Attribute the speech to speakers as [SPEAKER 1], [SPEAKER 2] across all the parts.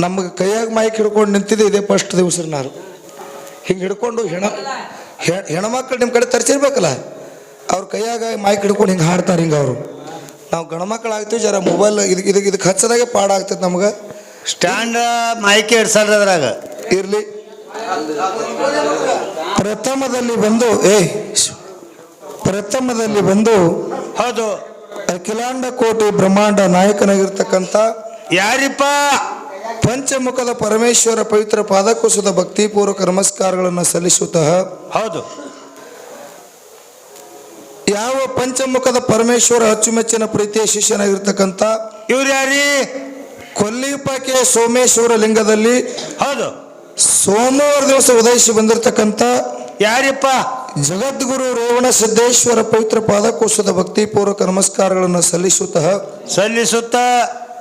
[SPEAKER 1] ನಮಗೆ ಕೈಯಾಗ ಮೈಕ್ ಹಿಡ್ಕೊಂಡು ನಿಂತಿದ್ದೆ ಇದೇ ಫಸ್ಟ್ ದಿವಸ ನಾನು. ಹಿಂಗೆ ಹಿಡ್ಕೊಂಡು ಹೆಣ ಹೆಣ ಹೆಣ್ಮಕ್ಳು ನಿಮ್ಮ ಕಡೆ ತರಿಸಿರ್ಬೇಕಲ್ಲ? ಅವ್ರ ಕೈಯಾಗ ಮೈಕ್ ಹಿಡ್ಕೊಂಡು ಹಿಂಗೆ ಹಾಡ್ತಾರೆ ಹಿಂಗೆ ಅವರು. ನಾವು ಗಣಮಕ್ಳು ಆಗ್ತೀವಿ ಜರ ಮೊಬೈಲ್ ಇದಕ್ಕೆ ಇದಕ್ಕೆ ಇದು ಹಚ್ಚದಾಗೆ ಪಾಡ ಆಗ್ತೈತೆ ನಮ್ಗೆ
[SPEAKER 2] ಸ್ಟ್ಯಾಂಡ್ ಮೈಕ್ ಇಡ್ಸಲ್ರಿ ಅದ್ರಾಗ.
[SPEAKER 1] ಇರಲಿ. ಪ್ರಥಮದಲ್ಲಿ ಬಂದು ಏ ಪ್ರಥಮದಲ್ಲಿ ಬಂದು
[SPEAKER 2] ಹೌದು.
[SPEAKER 1] ಅಖಿಲಾಂಡ ಕೋಟಿ ಬ್ರಹ್ಮಾಂಡ ನಾಯಕನಾಗಿರ್ತಕ್ಕಂಥ
[SPEAKER 2] ಯಾರಿಪ್ಪ?
[SPEAKER 1] ಪಂಚಮುಖದ ಪರಮೇಶ್ವರ ಪವಿತ್ರ ಪಾದಕೋಶದ ಭಕ್ತಿಪೂರ್ವಕ ನಮಸ್ಕಾರಗಳನ್ನು ಸಲ್ಲಿಸುತ್ತಾ.
[SPEAKER 2] ಹೌದು.
[SPEAKER 1] ಯಾವ ಪಂಚಮುಖದ ಪರಮೇಶ್ವರ ಅಚ್ಚುಮೆಚ್ಚಿನ ಪ್ರೀತಿಯ ಶಿಷ್ಯನಾಗಿರ್ತಕ್ಕಂಥ
[SPEAKER 2] ಇವ್ರು ಯಾರಿ?
[SPEAKER 1] ಕೊಲ್ಲಿಪಾಕೆ ಸೋಮೇಶ್ವರ ಲಿಂಗದಲ್ಲಿ
[SPEAKER 2] ಹೌದು.
[SPEAKER 1] ಸೋಮವಾರ ದಿವಸ ಉದಯಿಸಿ ಬಂದಿರತಕ್ಕಂಥ
[SPEAKER 2] ಯಾರಿಪ್ಪ?
[SPEAKER 1] ಜಗದ್ಗುರು ರೇವಣ ಸಿದ್ದೇಶ್ವರ ಪವಿತ್ರ ಪಾದಕೋಶದ ಭಕ್ತಿಪೂರ್ವಕ ನಮಸ್ಕಾರಗಳನ್ನು ಸಲ್ಲಿಸುತ್ತಾ.
[SPEAKER 2] ಸಲ್ಲಿಸುತ್ತ.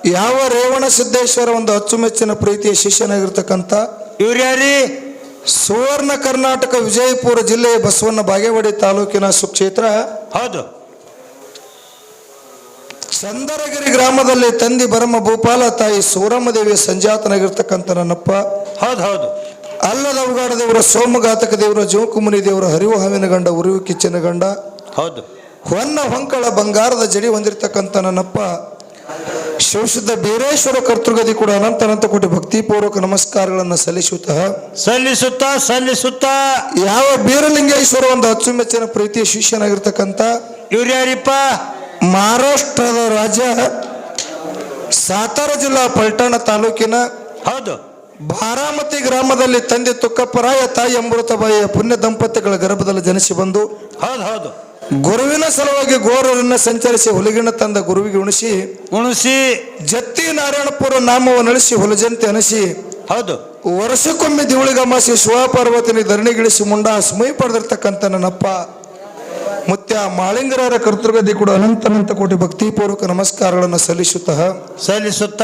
[SPEAKER 1] ಯಾವ ರೇವಣ ಸಿದ್ದೇಶ್ವರ ಒಂದು ಅಚ್ಚುಮೆಚ್ಚಿನ ಪ್ರೀತಿಯ ಶಿಷ್ಯನಾಗಿರ್ತಕ್ಕಂಥ
[SPEAKER 2] ಇವ್ರು ಯಾರಿ?
[SPEAKER 1] ಸುವರ್ಣ ಕರ್ನಾಟಕ ವಿಜಯಪುರ ಜಿಲ್ಲೆಯ ಬಸವಣ್ಣ ಬಾಗೇವಾಡಿ ತಾಲೂಕಿನ ಸುಕ್ಷೇತ್ರ
[SPEAKER 2] ಹೌದು.
[SPEAKER 1] ಚಂದರಗಿರಿ ಗ್ರಾಮದಲ್ಲಿ ತಂದಿ ಬರಮ ಭೂಪಾಲ ತಾಯಿ ಸೂರಮ್ಮ ದೇವಿ ಸಂಜಾತನಾಗಿರ್ತಕ್ಕಂಥ ನನ್ನಪ್ಪ.
[SPEAKER 2] ಹೌದು ಹೌದು.
[SPEAKER 1] ಅಲ್ಲದ ಅವಗಾಡ ದೇವರ ಸೋಮಘಾತಕ ದೇವರ ಜೋಕುಮುನಿ ದೇವರ ಹರಿವು ಹಾವಿನ ಗಂಡ ಉರಿವು ಕಿಚ್ಚನ ಗಂಡ.
[SPEAKER 2] ಹೌದು.
[SPEAKER 1] ಹೊನ್ನ ಹೊಂಕಳ ಬಂಗಾರದ ಜಡಿ ಹೊಂದಿರತಕ್ಕಂಥ ನನ್ನಪ್ಪ ಶಿವಶುದ್ಧ ಬೀರೇಶ್ವರ ಕರ್ತೃಗದಿ ಕೂಡ ಅನಂತ ಅನಂತ ಕೋಟಿ ಭಕ್ತಿಪೂರ್ವಕ ನಮಸ್ಕಾರಗಳನ್ನು ಸಲ್ಲಿಸುತ್ತಾ
[SPEAKER 2] ಸಲ್ಲಿಸುತ್ತ ಸಲ್ಲಿಸುತ್ತ.
[SPEAKER 1] ಯಾವ ಬೀರಲಿಂಗೇಶ್ವರ ಒಂದು ಅಚ್ಚುಮೆಚ್ಚಿನ ಪ್ರೀತಿಯ ಶಿಷ್ಯನಾಗಿರ್ತಕ್ಕಂಥ
[SPEAKER 2] ಇವ್ರು ಯಾರಿಪ್ಪ
[SPEAKER 1] ಮಹಾರಾಷ್ಟ್ರದ ರಾಜ್ಯ ಸಾತಾರ ಜಿಲ್ಲಾ ಪಲ್ಟಾಣ ತಾಲೂಕಿನ
[SPEAKER 2] ಹೌದು.
[SPEAKER 1] ಬಾರಾಮತಿ ಗ್ರಾಮದಲ್ಲಿ ತಂದೆ ತುಕ್ಕಪ್ಪರಾಯ ತಾಯಿ ಅಮೃತಬಾಯಿಯ ಪುಣ್ಯ ದಂಪತಿಗಳ ಗರ್ಭದಲ್ಲಿ ಜನಿಸಿ ಬಂದು
[SPEAKER 2] ಹೌದು ಹೌದು.
[SPEAKER 1] ಗುರುವಿನ ಸಲುವಾಗಿ ಗೋರರನ್ನ ಸಂಚರಿಸಿ ಹುಲಿಗಿನ ತಂದ ಗುರುವಿಗೆ ಉಣಿಸಿ
[SPEAKER 2] ಉಣಿಸಿ.
[SPEAKER 1] ಜತ್ತಿ ನಾರಾಯಣಪುರ ನಾಮವನ್ನು ಅಳಿಸಿ ಹುಲಜಂತೆ ಅನಿಸಿ
[SPEAKER 2] ಹೌದು.
[SPEAKER 1] ವರ್ಷಕ್ಕೊಮ್ಮೆ ದಿವಳಿಗಮಾಸಿ ಶಿವಪಾರ್ವತಿನಿ ಧರಣಿಗಿಳಿಸಿ ಮುಂಡ ಸ್ಮೈ ಪಡೆದಿರ್ತಕ್ಕಂಥ ನನ್ನಪ್ಪ. ಮುತ್ಯ ಮಾಳಿಂಗರ ಕರ್ತೃಗದಿ ಕೂಡ ಅನಂತ ಅನಂತ ಕೋಟಿ ಭಕ್ತಿಪೂರ್ವಕ ನಮಸ್ಕಾರಗಳನ್ನು ಸಲ್ಲಿಸುತ್ತಾ.
[SPEAKER 2] ಸಲ್ಲಿಸುತ್ತ.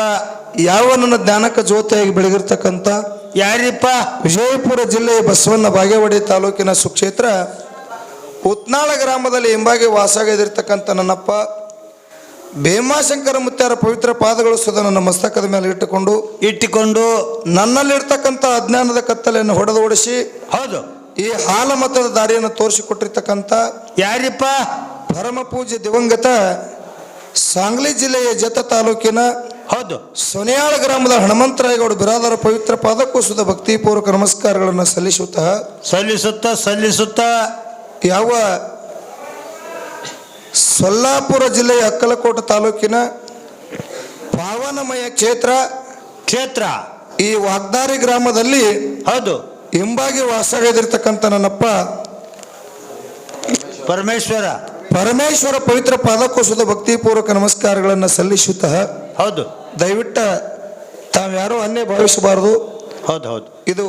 [SPEAKER 1] ಯಾವ ನನ್ನ ಜ್ಞಾನಕ ಜ್ಯೋತಿಯಾಗಿ ಬೆಳಗಿರ್ತಕ್ಕಂಥ
[SPEAKER 2] ಯಾರಿಪ್ಪ?
[SPEAKER 1] ವಿಜಯಪುರ ಜಿಲ್ಲೆಯ ಬಸವಣ್ಣ ಬಾಗೇವಾಡಿ ತಾಲೂಕಿನ ಸುಕ್ಷೇತ್ರ ಉತ್ನಾಳ ಗ್ರಾಮದಲ್ಲಿ ಹಿಂಬಾಗಿ ವಾಸಾಗದಿರ್ತಕ್ಕಂಥ ನನ್ನಪ್ಪ ಭೀಮಾಶಂಕರ ಮುತ್ಯಾರ ಪವಿತ್ರ ಪಾದಗಳು ಸುದ ನನ್ನ ಮಸ್ತಕದ ಮೇಲೆ ಇಟ್ಟುಕೊಂಡು
[SPEAKER 2] ಇಟ್ಟುಕೊಂಡು
[SPEAKER 1] ನನ್ನಲ್ಲಿರ್ತಕ್ಕಂಥ ಅಜ್ಞಾನದ ಕತ್ತಲೆಯನ್ನು ಹೊಡೆದು ಓಡಿಸಿ
[SPEAKER 2] ಹೌದು.
[SPEAKER 1] ಈ ಹಾಲ ಮತದ ದಾರಿಯನ್ನು ತೋರಿಸಿಕೊಟ್ಟಿರ್ತಕ್ಕಂಥ
[SPEAKER 2] ಯಾರಿಪ್ಪ?
[SPEAKER 1] ಪರಮ ಪೂಜೆ ದಿವಂಗತ ಸಾಂಗ್ಲಿ ಜಿಲ್ಲೆಯ ಜತ ತಾಲೂಕಿನ
[SPEAKER 2] ಹೌದು.
[SPEAKER 1] ಸೊನೆಯಾಳ ಗ್ರಾಮದ ಹನುಮಂತರಾಯಗೌಡ ಬಿರಾದರ ಪವಿತ್ರ ಪಾದಕ್ಕೂ ಸುದ ಭಕ್ತಿಪೂರ್ವಕ ನಮಸ್ಕಾರಗಳನ್ನು ಸಲ್ಲಿಸುತ್ತಾ
[SPEAKER 2] ಸಲ್ಲಿಸುತ್ತ ಸಲ್ಲಿಸುತ್ತ.
[SPEAKER 1] ಯಾವ ಸೊಲ್ಲಾಪುರ ಜಿಲ್ಲೆಯ ಅಕ್ಕಲಕೋಟ ತಾಲೂಕಿನ ಪಾವನಮಯ ಕ್ಷೇತ್ರ
[SPEAKER 2] ಕ್ಷೇತ್ರ.
[SPEAKER 1] ಈ ವಾಗ್ದಾರಿ ಗ್ರಾಮದಲ್ಲಿ
[SPEAKER 2] ಹೌದು.
[SPEAKER 1] ಹಿಂಬಾಗಿ ವಾಸಗೈದಿರ್ತಕ್ಕಂಥ ನನ್ನಪ್ಪ
[SPEAKER 2] ಪರಮೇಶ್ವರ.
[SPEAKER 1] ಪರಮೇಶ್ವರ ಪವಿತ್ರ ಪಾದಕೋಶದ ಭಕ್ತಿಪೂರ್ವಕ ನಮಸ್ಕಾರಗಳನ್ನು ಸಲ್ಲಿಸುತ್ತಾ
[SPEAKER 2] ಹೌದು.
[SPEAKER 1] ದಯವಿಟ್ಟ ತಾವ್ಯಾರೋ ಅನ್ನೇ ಭಾವಿಸಬಾರದು.
[SPEAKER 2] ಹೌದು ಹೌದು.
[SPEAKER 1] ಇದು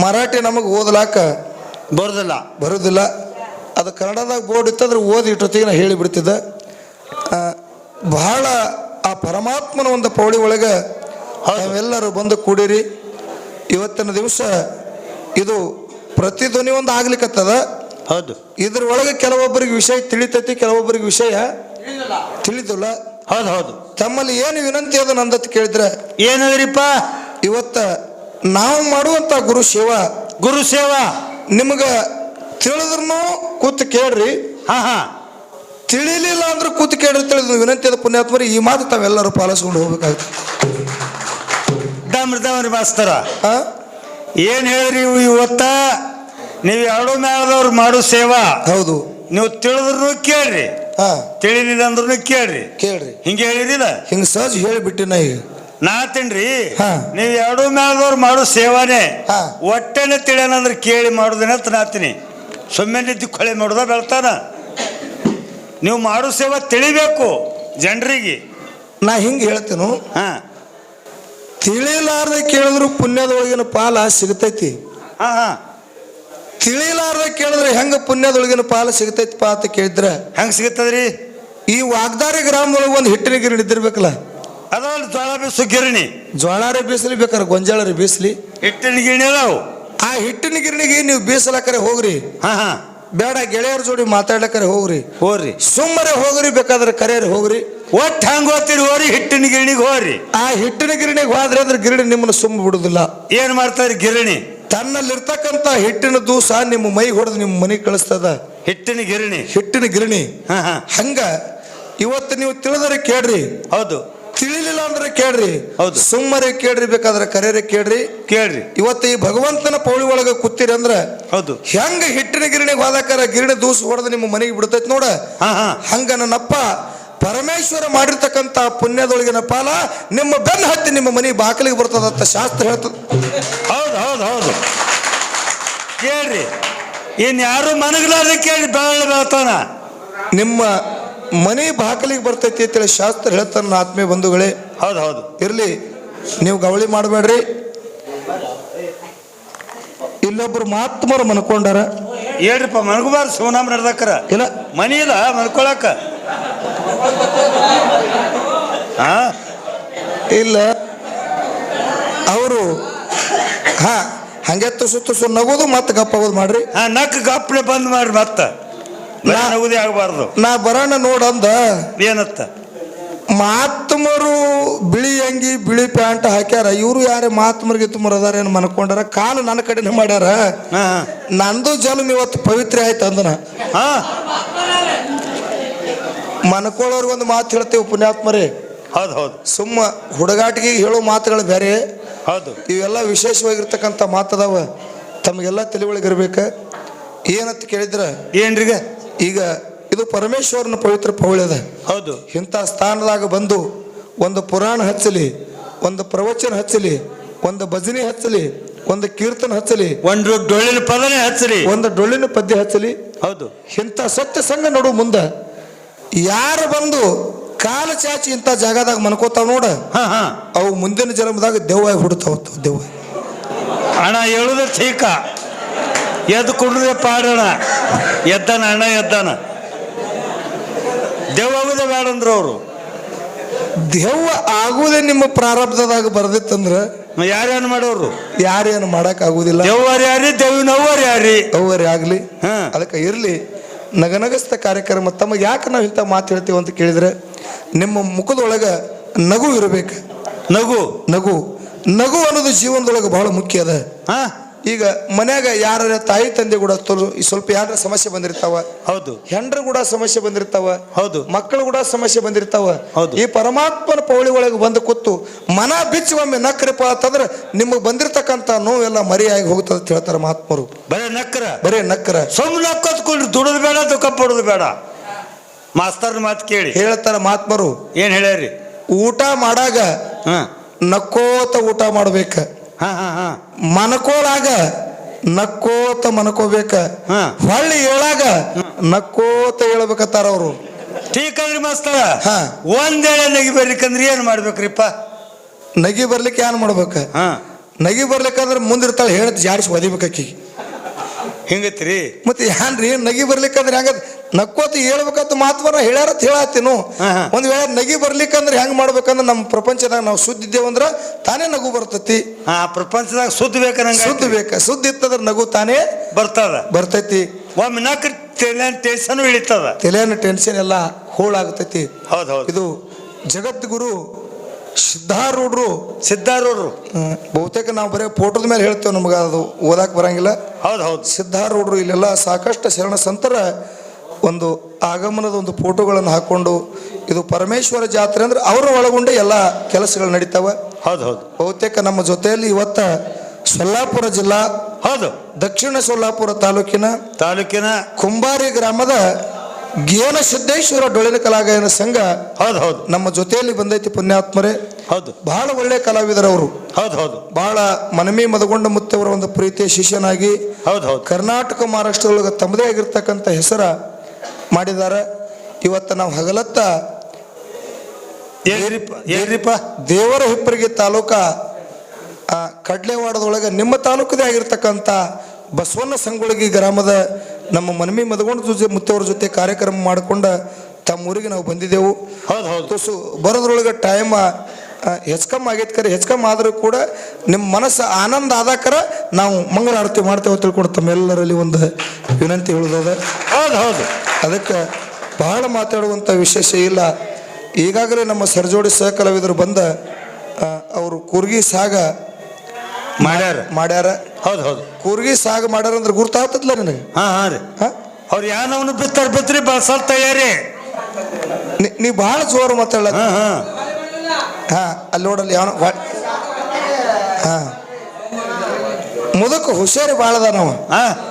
[SPEAKER 1] ಮರಾಠಿ ನಮಗೆ ಓದಲಾಕ
[SPEAKER 2] ಬರೋದಿಲ್ಲ.
[SPEAKER 1] ಬರೋದಿಲ್ಲ. ಅದು ಕನ್ನಡದಾಗ ಬೋರ್ಡ್ ಇತ್ತಂದ್ರೆ ಓದಿ ಇಟ್ಟೊತ್ತಿಗೆ ನಾ ಹೇಳಿಬಿಡ್ತಿದ್ದೆ. ಬಹಳ ಆ ಪರಮಾತ್ಮನ ಒಂದು ಪೌಳಿ ಒಳಗೆ ನಾವೆಲ್ಲರೂ ಬಂದು ಕೂಡಿರಿ. ಇವತ್ತಿನ ದಿವಸ ಇದು ಪ್ರತಿಧ್ವನಿ ಒಂದು ಆಗ್ಲಿಕ್ಕತ್ತದ
[SPEAKER 2] ಹೌದು.
[SPEAKER 1] ಇದ್ರ ಒಳಗೆ ಕೆಲವೊಬ್ಬರಿಗೆ ವಿಷಯ ತಿಳಿತೈತಿ ಕೆಲವೊಬ್ಬರಿಗೆ ವಿಷಯ ತಿಳಿದಿಲ್ಲ.
[SPEAKER 2] ಹೌದು ಹೌದು.
[SPEAKER 1] ತಮ್ಮಲ್ಲಿ ಏನು ವಿನಂತಿ ಅದ ನಂದತ್ ಕೇಳಿದ್ರೆ?
[SPEAKER 2] ಏನದ್ರಿಪ್ಪ?
[SPEAKER 1] ಇವತ್ತ ನಾವು ಮಾಡುವಂತ ಗುರು ಸೇವಾ
[SPEAKER 2] ಗುರು ಸೇವಾ
[SPEAKER 1] ನಿಮ್ಗ ತಿಳಿದ್ರು ಕೂತು ಕೇಳ್ರಿ.
[SPEAKER 2] ಹಾ ಹಾ.
[SPEAKER 1] ತಿಳಿಲಿಲ್ಲ ಅಂದ್ರೆ ಕೂತು ಕೇಳ್ರಿ ತಿಳಿದ್ರು ವಿನಂತಿ ಅದ ಪುಣ್ಯಾತ್ಮರಿ ಈ ಮಾತು ತಾವೆಲ್ಲರೂ ಪಾಲಿಸ್ಕೊಂಡು ಹೋಗ್ಬೇಕಾಗ್ತದೆ
[SPEAKER 2] ಡಮ್ರಿ ಮಾಸ್ತರ.
[SPEAKER 1] ಹಾ
[SPEAKER 2] ಏನ್ ಹೇಳ್ರಿ ಇವು ಇವತ್ತ? ನೀವು ಎರಡು ಮೇಳದವ್ರು ಮಾಡೋ ಸೇವಾ.
[SPEAKER 1] ಹೌದು.
[SPEAKER 2] ನೀವು ತಿಳಿದ್ರು ಕೇಳ್ರಿ.
[SPEAKER 1] ಹಾ.
[SPEAKER 2] ತಿಳಿಲಿಲ್ಲ ಅಂದ್ರೂ ಕೇಳ್ರಿ.
[SPEAKER 1] ಕೇಳ್ರಿ.
[SPEAKER 2] ಹಿಂಗೆ ಹೇಳಿದಿಲ್ಲ?
[SPEAKER 1] ಹಿಂಗೆ ಸಹಜ ಹೇಳಿಬಿಟ್ಟಿನ ಈಗ.
[SPEAKER 2] ನಾ ತಿನ್ರಿ.
[SPEAKER 1] ನೀವ್
[SPEAKER 2] ನೀವು ಎರಡು ಮ್ಯಾಲದವ್ರು ಮಾಡೋ ಸೇವಾನೆ.
[SPEAKER 1] ಹಾ.
[SPEAKER 2] ಒಟ್ಟೆನೆ ತಿಳಿಯನಂದ್ರೆ ಕೇಳಿ ಮಾಡೋದೇನೆ ಅಂತ ನಾತೀನಿ ಸುಮ್ಮನೆ ಕೊಳೆ ಮಾಡುದ ಬೆಳ್ತಾನ. ನೀವು ಮಾಡೋ ಸೇವಾ ತಿಳಿಬೇಕು ಜನರಿಗೆ.
[SPEAKER 1] ನಾ ಹಿಂಗೆ ಹೇಳ್ತೇನು.
[SPEAKER 2] ಹಾ.
[SPEAKER 1] ತಿಳಿಲಾರ್ದೆ ಕೇಳಿದ್ರು ಪುಣ್ಯದೊಳಗಿನ ಪಾಲ ಸಿಗ್ತೈತಿ.
[SPEAKER 2] ಹಾ ಹಾ.
[SPEAKER 1] ತಿಳಿಲಾರ್ದೆ ಕೇಳಿದ್ರೆ ಹೆಂಗ ಪುಣ್ಯದೊಳಗಿನ ಪಾಲ ಸಿಗ್ತೈತಿಪ್ಪ ಅಂತ ಕೇಳಿದ್ರೆ
[SPEAKER 2] ಹೆಂಗ್ ಸಿಗ್ತದ್ರಿ?
[SPEAKER 1] ಈ ವಾಗ್ದಾರಿ ಗ್ರಾಮದೊಳಗೆ ಒಂದು ಹಿಟ್ಟಿನ ಗಿರಿ ಇದ್ದಿರ್ಬೇಕಲ್ಲ
[SPEAKER 2] ಅದೊಂದು ಜ್ವಾಳ ಬೀಸು ಗಿರಣಿ.
[SPEAKER 1] ಜ್ವಾಳಾರಿ ಬೀಸಲಿ ಬೇಕಾರೆ ಗೊಂಜಾಳರಿ ಬೀಸಲಿ.
[SPEAKER 2] ಹಿಟ್ಟಿನ ಗಿರಣಿ ಅದಾವು.
[SPEAKER 1] ಆ ಹಿಟ್ಟಿನ ಗಿರಣಿಗೆ ನೀವು ಬೀಸಲಕ್ಕರೆ ಹೋಗ್ರಿ.
[SPEAKER 2] ಹಾ ಹಾ.
[SPEAKER 1] ಬೇಡ ಗೆಳೆಯರ ಜೋಡಿ ಮಾತಾಡ್ಲಕ್ಕರೆ ಹೋಗ್ರಿ.
[SPEAKER 2] ಹೋಗ್ರಿ.
[SPEAKER 1] ಸುಮ್ಮನೆ ಹೋಗ್ರಿ ಬೇಕಾದ್ರೆ ಕರೆಯರಿ ಹೋಗ್ರಿ.
[SPEAKER 2] ಒಟ್ಟು ಹಂಗ ಹೋಗ್ತೀರಿ ಹೋರಿ ಹಿಟ್ಟಿನ ಗಿರಣಿಗೆ ಹೋರಿ
[SPEAKER 1] ಆ ಹಿಟ್ಟಿನ ಗಿರಣಿಗೆ ಹೋದ್ರೆ ಅಂದ್ರೆ ಗಿರಣಿ ನಿಮ್ಮನ್ನು ಸುಮ್ಮ ಬಿಡುದಿಲ್ಲ.
[SPEAKER 2] ಏನ್ ಮಾಡ್ತಾರೆ ಗಿರಣಿ?
[SPEAKER 1] ತನ್ನಲ್ಲಿರ್ತಕ್ಕಂಥ ಹಿಟ್ಟಿನ ದೂಸ ನಿಮ್ಮ ಮೈ ಹೊಡೆದು ನಿಮ್ಮ ಮನೆಗೆ ಕಳಿಸ್ತದ.
[SPEAKER 2] ಹಿಟ್ಟಿನ ಗಿರಣಿ.
[SPEAKER 1] ಹಿಟ್ಟಿನ ಗಿರಣಿ.
[SPEAKER 2] ಹಾ ಹಾ.
[SPEAKER 1] ಹಂಗ ಇವತ್ತು ನೀವು ತಿಳಿದರೆ ಕೇಳ್ರಿ.
[SPEAKER 2] ಹೌದು.
[SPEAKER 1] ತಿಳಿಲಿಲ್ಲ ಅಂದ್ರೆ ಕೇಳ್ರಿ.
[SPEAKER 2] ಹೌದು.
[SPEAKER 1] ಸುಮ್ಮನೆ ಕೇಳ್ರಿ ಬೇಕಾದ್ರೆ ಕರೆಯರೆ ಕೇಳ್ರಿ.
[SPEAKER 2] ಕೇಳ್ರಿ.
[SPEAKER 1] ಇವತ್ತು ಈ ಭಗವಂತನ ಪೌಳಿ ಒಳಗೆ ಕೂತಿರಿ ಅಂದ್ರೆ
[SPEAKER 2] ಹೌದು.
[SPEAKER 1] ಹೆಂಗ ಹಿಟ್ಟಿನ ಗಿರಣಿಗೆ ಹೋದಾಕಾರ ಗಿರಣಿ ದೂಸ ಹೊಡೆದು ನಿಮ್ಮ ಮನೆಗೆ ಬಿಡ್ತೈತಿ ನೋಡ.
[SPEAKER 2] ಹಾ ಹಾ.
[SPEAKER 1] ಹಂಗ ನನ್ನಪ್ಪ ಪರಮೇಶ್ವರ ಮಾಡಿರ್ತಕ್ಕಂತ ಪುಣ್ಯದೊಳಗಿನ ಪಾಲ ನಿಮ್ಮ ಬೆನ್ನ ಹತ್ತಿ ನಿಮ್ಮ ಮನೆ ಬಾಕಲಿಗೆ ಬರ್ತದಂತ ಶಾಸ್ತ್ರ ಹೇಳ್ತದ.
[SPEAKER 2] ಹೌದು ಹೌದು ಹೌದು. ಕೇಳ್ರಿ. ಇನ್ ಯಾರು ಮನಗಲಾರ್ದೆ ಕೇಳಿ ಬೆಳ ಬೆಳ್ತಾನ.
[SPEAKER 1] ನಿಮ್ಮ ಮನೆ ಬಾಕಲಿಗೆ ಬರ್ತೈತಿ ಅಂತೇಳಿ ಶಾಸ್ತ್ರ ಹೇಳ್ತಾರೆ ನನ್ನ ಆತ್ಮೀಯ ಬಂಧುಗಳೇ.
[SPEAKER 2] ಹೌದು ಹೌದು.
[SPEAKER 1] ಇರ್ಲಿ ನೀವು ಗವಳಿ ಮಾಡಬೇಡ್ರಿ. ಇಲ್ಲೊಬ್ರು ಮಾತ್ಮರು ಮನ್ಕೊಂಡಾರ.
[SPEAKER 2] ಹೇಳ್ರಿಪ್ಪ ಮನ್ಕೋಬಾರ ಶಿವನಾಮ ನಡ್ದಕ್ಕರ
[SPEAKER 1] ಇಲ್ಲ.
[SPEAKER 2] ಮನಿ ಇಲ್ಲ ಮನ್ಕೊಳಕ. ಹಾ?
[SPEAKER 1] ಇಲ್ಲ. ಅವರು ಹಾ ಹಂಗೆ ತುಸು ತುಸು ನಗೋದು ಮತ್ತೆ ಗಪ್ಪಾಗೋದು ಮಾಡ್ರಿ.
[SPEAKER 2] ಹಾ ನಕ್ ಗಪ್ಲೆ ಬಂದ್ ಮಾಡ್ರಿ ಮತ್ತ.
[SPEAKER 1] ನಾ-
[SPEAKER 2] ನಗುದೇ ಆಗಬಾರ್ದು.
[SPEAKER 1] ನಾ ಬರೋಣ ನೋಡಂದ
[SPEAKER 2] ಏನತ್ತ?
[SPEAKER 1] ಮಾತ್ಮರು ಬಿಳಿ ಅಂಗಿ ಬಿಳಿ ಪ್ಯಾಂಟ್ ಹಾಕ್ಯಾರ. ಇವರು ಯಾರೇ ಮಹಾತ್ಮರಿಗೆ ತುಮರು ಅದಾರ ಏನು ಮನ್ಕೊಂಡಾರ? ಕಾಲು ನನ್ನ ಕಡೆನೇ ಮಾಡ್ಯಾರ.
[SPEAKER 2] ಹಾ
[SPEAKER 1] ನಂದು ಜನ್ಮ ಇವತ್ತು ಪವಿತ್ರ ಆಯ್ತು ಅಂದನ.
[SPEAKER 2] ಹಾ.
[SPEAKER 1] ಮನ್ಕೊಳ್ಳೋರ್ಗೆ ಒಂದು ಮಾತು ಹೇಳ್ತೇವೆ ಪುಣ್ಯಾತ್ಮರೇ.
[SPEAKER 2] ಹೌದು ಹೌದು.
[SPEAKER 1] ಸುಮ್ಮ ಹುಡುಗಾಟಿಗೆ ಹೇಳೋ ಮಾತುಗಳು ಬೇರೆ
[SPEAKER 2] ಹೌದು.
[SPEAKER 1] ಇವೆಲ್ಲ ವಿಶೇಷವಾಗಿರ್ತಕ್ಕಂಥ ಮಾತದಾವ. ತಮಗೆಲ್ಲ ತಲೆ ಇರ್ಬೇಕು? ಏನಂತ ಕೇಳಿದ್ರ?
[SPEAKER 2] ಏನ್ರಿಗ?
[SPEAKER 1] ಈಗ ಇದು ಪರಮೇಶ್ವರನ ಪವಿತ್ರ ಪೌಳ್ಯದ
[SPEAKER 2] ಹೌದು.
[SPEAKER 1] ಇಂಥ ಸ್ಥಾನದಾಗ ಬಂದು ಒಂದು ಪುರಾಣ ಹಚ್ಚಲಿ ಒಂದು ಪ್ರವಚನ ಹಚ್ಚಲಿ ಒಂದು ಭಜನೆ ಹಚ್ಚಲಿ ಒಂದು ಕೀರ್ತನ ಹಚ್ಚಲಿ
[SPEAKER 2] ಒಂದು ಡೊಳ್ಳಿನ ಪದನೆ ಹಚ್ಚಲಿ.
[SPEAKER 1] ಒಂದು ಡೊಳ್ಳಿನ ಪದ್ಯ ಹಚ್ಚಲಿ.
[SPEAKER 2] ಹೌದು.
[SPEAKER 1] ಇಂಥ ಸತ್ಯ ಸಂಘ ನಡು ಮುಂದೆ ಯಾರು ಬಂದು ಕಾಲ ಚಾಚಿ ಇಂಥ ಜಾಗದಾಗ ಮನ್ಕೋತಾವ ನೋಡ.
[SPEAKER 2] ಹಾ ಹಾ.
[SPEAKER 1] ಅವು ಮುಂದಿನ ಜನ್ಮದಾಗ ದೆವ್ವಾಗಿ ಹುಡ್ತಾವ ದೆವ್ವ.
[SPEAKER 2] ಹಣ ಹೇಳುದ ಠೀಕ. ಎದ್ದು ಕುಡ್ರೆ ಪಾಡೋಣ. ಎದ್ದಾನ ಅಣ್ಣ ಎದ್ದಾನ. ದೆವ್ವ ಬೇಡ ಅಂದ್ರು ಅವರು.
[SPEAKER 1] ದೆವ್ವ ಆಗುವುದೇ ನಿಮ್ಮ ಪ್ರಾರಬ್ಧದಾಗ ಬರ್ದಿತ್ತಂದ್ರ?
[SPEAKER 2] ಯಾರೇನು ಮಾಡೋರು?
[SPEAKER 1] ಯಾರೇನು ಮಾಡಕ್ ಆಗುದಿಲ್ಲ?
[SPEAKER 2] ದೆವ್ವರ್ ಯಾರಿ? ದೇವಿನವ್ವಾರ ಯಾರಿ?
[SPEAKER 1] ಅವ್ವರೇ ಆಗ್ಲಿ.
[SPEAKER 2] ಹ.
[SPEAKER 1] ಅದಕ್ಕೆ ಇರ್ಲಿ. ನಗನಗಸ್ತ ಕಾರ್ಯಕ್ರಮ ತಮಗೆ ಯಾಕೆ ನಾವು ಇಂಥ ಮಾತು ಹೇಳ್ತೀವಿ ಅಂತ ಕೇಳಿದ್ರೆ ನಿಮ್ಮ ಮುಖದೊಳಗ ನಗು ಇರಬೇಕು.
[SPEAKER 2] ನಗು?
[SPEAKER 1] ನಗು. ನಗು ಅನ್ನೋದು ಜೀವನದೊಳಗೆ ಬಹಳ ಮುಖ್ಯ ಅದ.
[SPEAKER 2] ಹಾ.
[SPEAKER 1] ಈಗ ಮನ್ಯಾಗ ಯಾರ ತಾಯಿ ತಂದೆ ಕೂಡ ಈ ಸ್ವಲ್ಪ ಯಾರ ಸಮಸ್ಯೆ ಬಂದಿರ್ತಾವ?
[SPEAKER 2] ಹೌದು.
[SPEAKER 1] ಹೆಂಡ್ರ ಕೂಡ ಸಮಸ್ಯೆ ಬಂದಿರ್ತಾವ?
[SPEAKER 2] ಹೌದು.
[SPEAKER 1] ಮಕ್ಕಳು ಕೂಡ ಸಮಸ್ಯೆ ಬಂದಿರ್ತಾವ?
[SPEAKER 2] ಹೌದು.
[SPEAKER 1] ಈ ಪರಮಾತ್ಮನ ಪೌಳಿ ಒಳಗೆ ಬಂದು ಕೂತು ಮನ ಬಿಚ್ಚಿ ಒಮ್ಮೆ ನಕ್ರಪ್ಪ ಅಂತಂದ್ರೆ ನಿಮಗೆ ಬಂದಿರತಕ್ಕಂತ ನೋವೆಲ್ಲ ಮರಿಯಾಗಿ ಹೋಗ್ತದೆ ಅಂತ ಹೇಳ್ತಾರೆ ಮಹಾತ್ಮರು.
[SPEAKER 2] ಬರೇ ನಕ್ರ.
[SPEAKER 1] ಬರೇ ನಕ್ರ.
[SPEAKER 2] ಸುಮ್ಮನೆ ನಕ್ಕೋದ್ಕೊಂಡು ದುಡದ್ ಬೇಡ ದುಃಖ ಪಡೋದು ಬೇಡ. ಮಾಸ್ತರ್ ಮಾತು ಕೇಳಿ.
[SPEAKER 1] ಹೇಳ್ತಾರ ಮಹಾತ್ಮರು.
[SPEAKER 2] ಏನ್ ಹೇಳ್ಯಾರಿ?
[SPEAKER 1] ಊಟ ಮಾಡಾಗ ನಕ್ಕೋತ ಊಟ ಮಾಡ್ಬೇಕ. ಮನಕೋಳಾಗ ನಕ್ಕೋತ ಮನ್ಕೋಬೇಕ. ಹೊಳ್ಳಿ ಹೇಳಾಗ ನಕ್ಕೋತ ಹೇಳ್ಬೇಕತ್ತಾರ ಅವರು.
[SPEAKER 2] ಟೀಕ್ ಅಂದ್ರಿ ಮಾಸ್ತರ.
[SPEAKER 1] ಒಂದ್
[SPEAKER 2] ಒಂದೇಳೆ ನಗಿ ಬರ್ಲಿಕ್ಕಂದ್ರೆ ಏನ್ ಮಾಡ್ಬೇಕ್ರಿಪ್ಪ?
[SPEAKER 1] ನಗಿ ಬರ್ಲಿಕ್ಕೆ ಏನ್ ಮಾಡ್ಬೇಕ?
[SPEAKER 2] ಹಾ.
[SPEAKER 1] ನಗಿ ಬರ್ಲಿಕ್ಕಂದ್ರೆ ಮುಂದಿರ್ತಾಳೆ ಹೇಳ್ತ ಜಾಡಿಸಿ ಒದಿಬೇಕಾಕಿ
[SPEAKER 2] ಹಿಂಗತ್ರಿ?
[SPEAKER 1] ಮತ್ತೆ ಏನ್ರಿ ನಗಿ ಬರ್ಲಿಕ್ಕಂದ್ರೆ ಹೆಂಗ ನಕ್ಕೋತ ಹೇಳ್ಬೇಕಂತ ಮಾತ್ವರ ಹೇಳ್ಯಾರತ್ ಹೇಳತ್ತೀನು. ಒಂದ್ ವೇಳೆ ನಗಿ ಬರ್ಲಿಕ್ಕಂದ್ರೆ ಹೆಂಗ್ ಮಾಡ್ಬೇಕಂದ್ರೆ ನಮ್ಮ ಪ್ರಪಂಚದಾಗ ನಾವು ಸುದ್ದ ಇದ್ದೇವಂದ್ರ ತಾನೇ ನಗು ಬರ್ತತಿ.
[SPEAKER 2] ಆ ಪ್ರಪಂಚದಾಗ ಸುದ್ದಿ ಬೇಕ
[SPEAKER 1] ಸುದ್ದಿ ಬೇಕ. ಸುದ್ದಿ ಇತ್ತಂದ್ರ ನಗು ತಾನೇ
[SPEAKER 2] ಬರ್ತದ.
[SPEAKER 1] ಬರ್ತೈತಿ.
[SPEAKER 2] ಒಮ್ಮೆ ನಕ್ಕ ಟೆನ್ಷನ್ ಇಳಿತದ.
[SPEAKER 1] ತಲೆನ ಟೆನ್ಷನ್ ಎಲ್ಲ ಹೋಳಾಗ್ತೈತಿ.
[SPEAKER 2] ಹೌದು ಹೌದು.
[SPEAKER 1] ಇದು ಜಗದ್ಗುರು ಸಿದ್ಧಾರೂಢರು.
[SPEAKER 2] ಸಿದ್ಧಾರೂಢರು.
[SPEAKER 1] ಬಹುತೇಕ ನಾವು ಬರೀ ಫೋಟೋದ ಮೇಲೆ ಹೇಳ್ತೇವೆ ನಮ್ಗೆ ಅದು ಓದಕ್ಕೆ ಬರಂಗಿಲ್ಲ.
[SPEAKER 2] ಹೌದು ಹೌದು.
[SPEAKER 1] ಸಿದ್ಧಾರೂಢರು ಇಲ್ಲೆಲ್ಲ ಸಾಕಷ್ಟು ಶರಣ ಸಂತರ ಒಂದು ಆಗಮನದ ಒಂದು ಫೋಟೋಗಳನ್ನು ಹಾಕೊಂಡು ಇದು ಪರಮೇಶ್ವರ ಜಾತ್ರೆ ಅಂದ್ರೆ ಅವರ ಒಳಗೊಂಡೇ ಎಲ್ಲ ಕೆಲಸಗಳು ನಡೀತಾವ.
[SPEAKER 2] ಹೌದು ಹೌದು.
[SPEAKER 1] ಬಹುತೇಕ ನಮ್ಮ ಜೊತೆಯಲ್ಲಿ ಇವತ್ತ ಸೊಲ್ಲಾಪುರ ಜಿಲ್ಲಾ
[SPEAKER 2] ಹೌದು.
[SPEAKER 1] ದಕ್ಷಿಣ ಸೊಲ್ಲಾಪುರ ತಾಲೂಕಿನ
[SPEAKER 2] ತಾಲೂಕಿನ
[SPEAKER 1] ಕುಂಬಾರಿ ಗ್ರಾಮದ ಗೇನ ಸಿದ್ದೇಶ್ವರ ಡೊಳ್ಳಿನ ಕಲಾಗಾಯನ ಸಂಘ
[SPEAKER 2] ಹೌದು ಹೌದು.
[SPEAKER 1] ನಮ್ಮ ಜೊತೆಯಲ್ಲಿ ಬಂದೈತಿ ಪುಣ್ಯಾತ್ಮರೇ.
[SPEAKER 2] ಹೌದು.
[SPEAKER 1] ಬಹಳ ಒಳ್ಳೆ ಕಲಾವಿದರವರು
[SPEAKER 2] ಹೌದು ಹೌದು.
[SPEAKER 1] ಬಹಳ ಮನಮಿ ಮದಗೊಂಡ ಮುತ್ತವರ ಒಂದು ಪ್ರೀತಿಯ ಶಿಷ್ಯನಾಗಿ
[SPEAKER 2] ಹೌದು ಹೌದು.
[SPEAKER 1] ಕರ್ನಾಟಕ ಮಹಾರಾಷ್ಟ್ರದೊಳಗೆ ತಮ್ಮದೇ ಆಗಿರ್ತಕ್ಕಂಥ ಹೆಸರ ಮಾಡಿದ್ದಾರೆ. ಇವತ್ತು ನಾವು ಹಗಲತ್ತ
[SPEAKER 2] ಏರಿಪ್ಪ
[SPEAKER 1] ದೇವರ ಹಿಪ್ಪರಿಗೆ ತಾಲೂಕ ಕಡ್ಲೆವಾಡದೊಳಗೆ ನಿಮ್ಮ ತಾಲೂಕದೇ ಆಗಿರ್ತಕ್ಕಂಥ ಬಸವಣ್ಣ ಸಂಗೊಳಗಿ ಗ್ರಾಮದ ನಮ್ಮ ಮನಮಿ ಮದಗೊಂಡ ಜೊತೆ ಮುತ್ತವ್ರ ಜೊತೆ ಕಾರ್ಯಕ್ರಮ ಮಾಡಿಕೊಂಡ ತಮ್ಮ ಊರಿಗೆ ನಾವು ಬಂದಿದ್ದೆವು.
[SPEAKER 2] ಹೌದು ಹೌದು.
[SPEAKER 1] ಬರೋದ್ರೊಳಗೆ ಟೈಮ್ ಹೆಚ್ಕಮ್ ಆಗೈತೆ ಕರೆ. ಹೆಚ್ಕಮ್ ಆದರೂ ಕೂಡ ನಿಮ್ಮ ಮನಸ್ಸು ಆನಂದ ಆದಾಕರ ನಾವು ಮಂಗಳ ಆರತಿ ಮಾಡ್ತೇವೆ ತಿಳ್ಕೊಂಡು ತಮ್ಮೆಲ್ಲರಲ್ಲಿ ಒಂದು ವಿನಂತಿ ಹೇಳೋದದ.
[SPEAKER 2] ಹೌದು ಹೌದು.
[SPEAKER 1] ಅದಕ್ಕೆ ಬಹಳ ಮಾತಾಡುವಂಥ ವಿಶೇಷ ಇಲ್ಲ. ಈಗಾಗಲೇ ನಮ್ಮ ಸರ್ಜೋಡಿ ಸಹಕಲಾವಿದರು ಬಂದ ಅವರು ಕೂರ್ಗಿ ಸಾಗ
[SPEAKER 2] ಮಾಡ್ಯಾರ?
[SPEAKER 1] ಮಾಡ್ಯಾರ.
[SPEAKER 2] ಹೌದು ಹೌದು.
[SPEAKER 1] ಕೂರ್ಗಿ ಸಾಗ ಮಾಡ್ಯಾರ ಅಂದ್ರೆ ಗುರ್ತಾಗ್ತದಲ್ಲ ನಿನಗೆ?
[SPEAKER 2] ಹಾ ಹಾ ರೀ.
[SPEAKER 1] ಹಾ?
[SPEAKER 2] ಅವ್ರು ಯಾನವನು ಬಿತ್ತಾರ ಬಿತ್ತರಿ ಬಸಲ್ ತಯಾರಿ.
[SPEAKER 1] ನೀ- ನೀ ಭಾಳ ಜೋರು ಮಾತಾಡ
[SPEAKER 2] ಹಾ ಹಾ.
[SPEAKER 1] ಹಾ ಅಲ್ಲಿ ನೋಡಲ್ಲಿ ಯಾವ ಹಾ. ಮುದಕ್ ಹುಷಾರಿ ಭಾಳ ಅದ ನಾವು
[SPEAKER 2] ಹಾ.